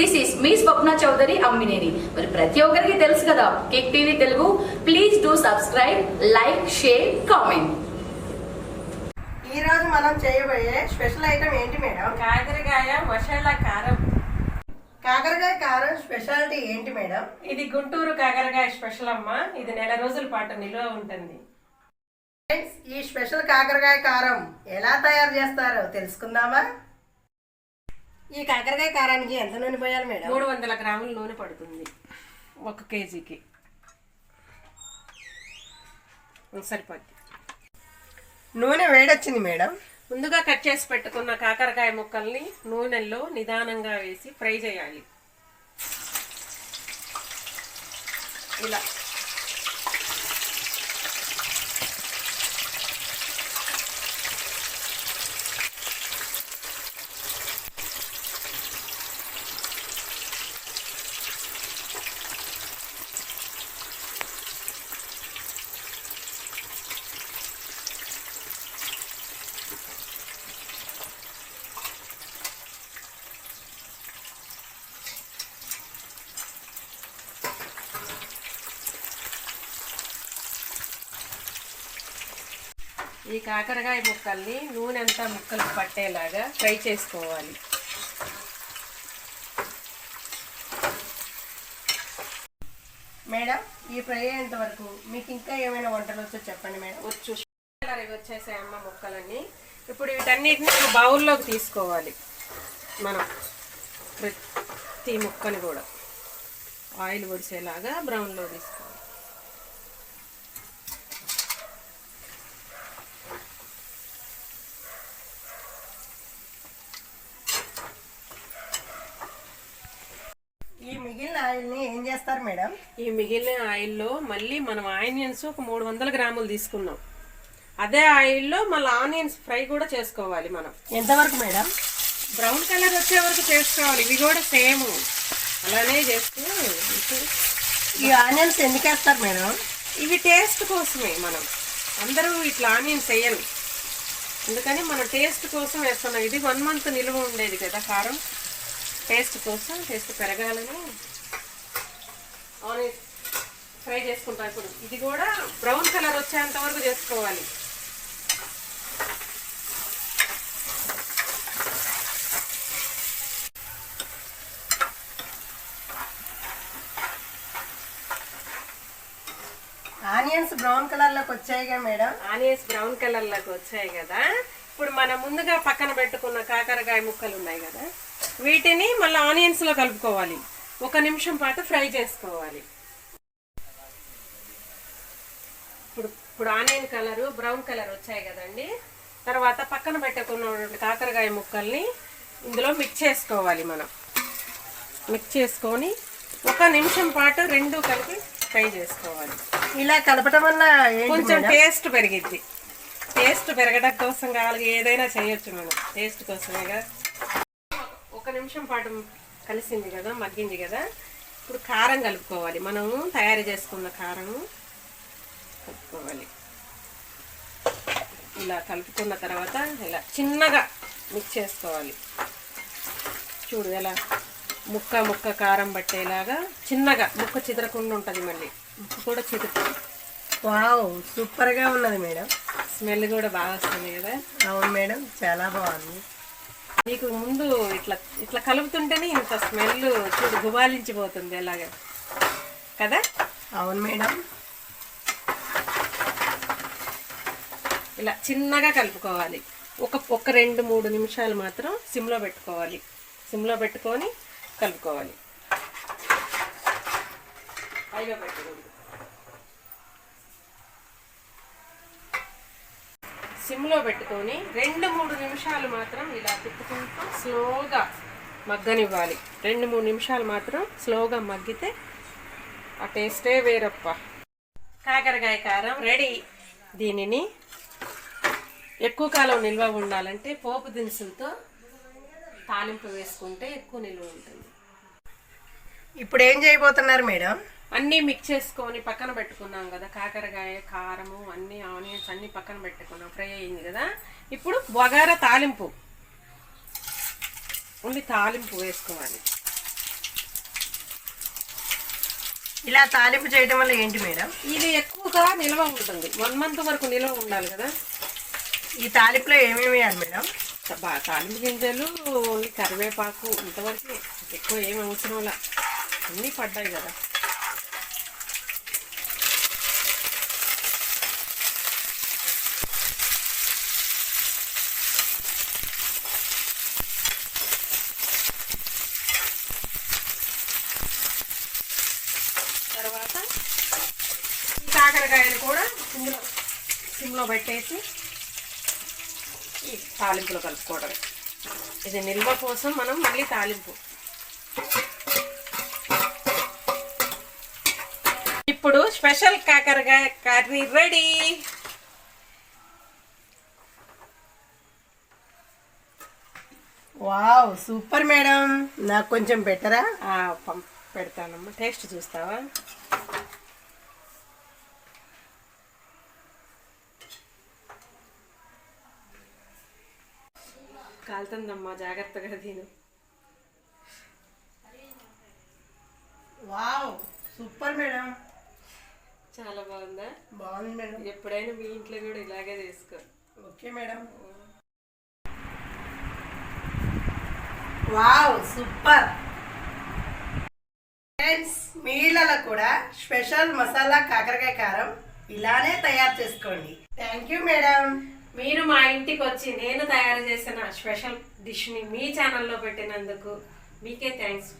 This is me Swapna Chowdary Ammineni మరి ప్రతి ఒక్కరికి తెలుసు కదా cake TV Telugu. Please do subscribe like share comment ఈ రోజు మనం చేయబోయే స్పెషల్ ఐటమ్ ఏంటి మేడం? కాకరకాయ మసాలా కారం. కాకరకాయ కారం స్పెషాలిటీ ఏంటి మేడం? ఇది గుంటూరు కాకరకాయ స్పెషల్ అమ్మ. ఇది నెల రోజుల పాటు నిల్వ ఉంటుంది. ఫ్రెండ్స్ ఈ స్పెషల్ కాకరకాయ కారం ఎలా తయారు చేస్తారో తెలుసుకుందామా? ఈ కాకరకాయ కారానికి ఎంత నూనె పోయాలి మేడం? మూడు వందల గ్రాముల నూనె పడుతుంది. ఒక కేజీకి. సరిపోద్ది. నూనె వేడొచ్చింది మేడం. ముందుగా కట్ చేసి పెట్టుకున్న కాకరకాయ ముక్కల్ని నూనెల్లో నిదానంగా వేసి ఫ్రై చేయాలి. ఇలా. ఈ కాకరకాయ ముక్కల్ని నూనె అంతా ముక్కలకు పట్టేలాగా ఫ్రై చేసుకోవాలి. మేడం ఈ ఫ్రై అయ్యేంత వరకు మీకు ఇంకా ఏమైనా వంటలు వచ్చో చెప్పండి మేడం? వచ్చు. ఇవి వచ్చేసాయి అమ్మ ముక్కలన్నీ. ఇప్పుడు వీటన్నిటిని ఒక బౌల్లోకి తీసుకోవాలి మనం ప్రతి ముక్కని కూడా. ఆయిల్ పొడిసేలాగా బ్రౌన్లో తీసుకోవాలి ఈ మిగిలిన ఆయిల్ని ఏం చేస్తారు మేడం? ఈ మిగిలిన ఆయిల్లో మళ్ళీ మనం ఆనియన్స్ ఒక మూడు వందల గ్రాములు తీసుకున్నాం. అదే ఆయిల్లో మళ్ళీ ఆనియన్స్ ఫ్రై కూడా చేసుకోవాలి మనం. ఎంతవరకు మేడం? బ్రౌన్ కలర్ వచ్చే వరకు చేసుకోవాలి. ఇవి కూడా సేమ్. అలానే చేస్తూ ఈ ఆనియన్స్ ఎందుకు వేస్తారు మేడం? ఇవి టేస్ట్ కోసమే మనం. అందరూ ఇట్లా ఆనియన్స్ వేయరు. అందుకని మనం టేస్ట్ కోసం వేస్తున్నాం. ఇది వన్ మంత్ నిలువ ఉండేది కదా కారం. టేస్ట్ కోసం టేస్ట్ పెరగాలని ఆనియన్స్ ఫ్రై చేసుకుంటాం ఇప్పుడు. ఇది కూడా బ్రౌన్ కలర్ వచ్చేంత వరకు చేసుకోవాలి. ఆనియన్స్ బ్రౌన్ కలర్లోకి వచ్చాయిగా మేడం? ఆనియన్స్ బ్రౌన్ కలర్ లాగా వచ్చాయి కదా. ఇప్పుడు మనం ముందుగా పక్కన పెట్టుకున్న కాకరకాయ ముక్కలు ఉన్నాయి కదా. వీటిని మళ్ళీ ఆనియన్స్లో కలుపుకోవాలి. ఒక నిమిషం పాటు ఫ్రై చేసుకోవాలి. ఇప్పుడు ఇప్పుడు ఆనియన్ కలర్ బ్రౌన్ కలర్ వచ్చాయి కదండి. తర్వాత పక్కన పెట్టుకున్న కాకరకాయ ముక్కల్ని ఇందులో మిక్స్ చేసుకోవాలి మనం. మిక్స్ చేసుకొని ఒక నిమిషం పాటు రెండు కలిపి ఫ్రై చేసుకోవాలి. ఇలా కలపటం వల్ల కొంచెం? టేస్ట్ పెరిగిద్ది. టేస్ట్ పెరగడం కోసం కావాలి ఏదైనా చేయొచ్చు మనం. టేస్ట్ కోసమేగా ఒక నిమిషం పాటు కలిసింది కదా మగ్గింది కదా. ఇప్పుడు కారం కలుపుకోవాలి. మనం తయారు చేసుకున్న కారం కలుపుకోవాలి. ఇలా కలుపుకున్న తర్వాత ఇలా చిన్నగా మిక్స్ చేసుకోవాలి. చూడు ఎలా ముక్క ముక్క కారం పట్టేలాగా చిన్నగా ముక్క చిదరకుండా ఉంటుంది మళ్ళీ. ముక్క కూడా చిదురుతుంది. వావ్ సూపర్గా ఉన్నది మేడం. స్మెల్ కూడా బాగా వస్తుంది కదా. అవును మేడం చాలా బాగుంది. నీకు ముందు ఇట్లా ఇట్లా కలుపుతుంటేనే ఇంత స్మెల్ చూడు గుబాలించిపోతుంది ఎలాగా. కదా? అవును మేడం. ఇలా చిన్నగా కలుపుకోవాలి. ఒక ఒక రెండు మూడు నిమిషాలు మాత్రం సిమ్లో పెట్టుకోవాలి. సిమ్లో పెట్టుకొని కలుపుకోవాలి. పెట్టకూడదు. సిమ్లో పెట్టుకొని రెండు మూడు నిమిషాలు మాత్రం ఇలా తిప్పుకుంటూ స్లోగా మగ్గనివ్వాలి. రెండు మూడు నిమిషాలు మాత్రం స్లోగా మగ్గితే ఆ టేస్టే వేరప్ప. కాకరకాయ కారం రెడీ. దీనిని ఎక్కువ కాలం నిల్వ ఉండాలంటే పోపు దినుసులతో తాలింపు వేసుకుంటే ఎక్కువ నిల్వ ఉంటుంది. ఇప్పుడు ఏం చేయబోతున్నారు మేడం? అన్నీ మిక్స్ చేసుకొని పక్కన పెట్టుకున్నాం కదా. కాకరకాయ కారము అన్ని ఆనియన్స్ అన్ని పక్కన పెట్టుకున్నాం. ఫ్రై అయింది కదా. ఇప్పుడు బగారా తాలింపు. ఓన్లీ తాలింపు వేసుకోవాలి. ఇలా తాలింపు చేయడం వల్ల ఏంటి మేడం? ఇది ఎక్కువగా నిల్వ ఉంటుంది. వన్ మంత్ వరకు నిల్వ ఉండాలి కదా. ఈ తాలింపులో ఏమేమి వేయాలి మేడం? తాలింపు గింజలు ఓన్లీ కరివేపాకు ఇంతవరకు. ఎక్కువ ఏమి అవసరం అన్నీ పడ్డాయి కదా. తర్వాత ఈ కాకరకాయలు కూడా ఇందులో సిమ్లో పెట్టేసి ఈ తాలింపులో కలుపుకోవడమే. ఇది నిల్వ కోసం మనం మళ్ళీ తాలింపు. ఇప్పుడు స్పెషల్ కాకరకాయ curry ready. Wow super madam. నాకు కొంచెం పెట్టరా? పెడతానమ్మా. టేస్ట్ చూస్తావా? కాలుతుందమ్మా జాగ్రత్తగా తిను. Wow super madam. చాలా బాగుందా? బాగుంది మేడం. ఎప్పుడైనా మీ ఇంట్లో కూడా ఇలాగే చేసుకో. Okay madam. Wow super. Friends మీ ఇళ్ళలో కూడా స్పెషల్ మసాలా కాకరకాయ కారం ఇలానే తయారు చేసుకోండి. థ్యాంక్ యూ మేడం మీరు మా ఇంటికి వచ్చి నేను తయారు చేసిన స్పెషల్ డిష్ని మీ ఛానల్లో పెట్టినందుకు మీకే థ్యాంక్స్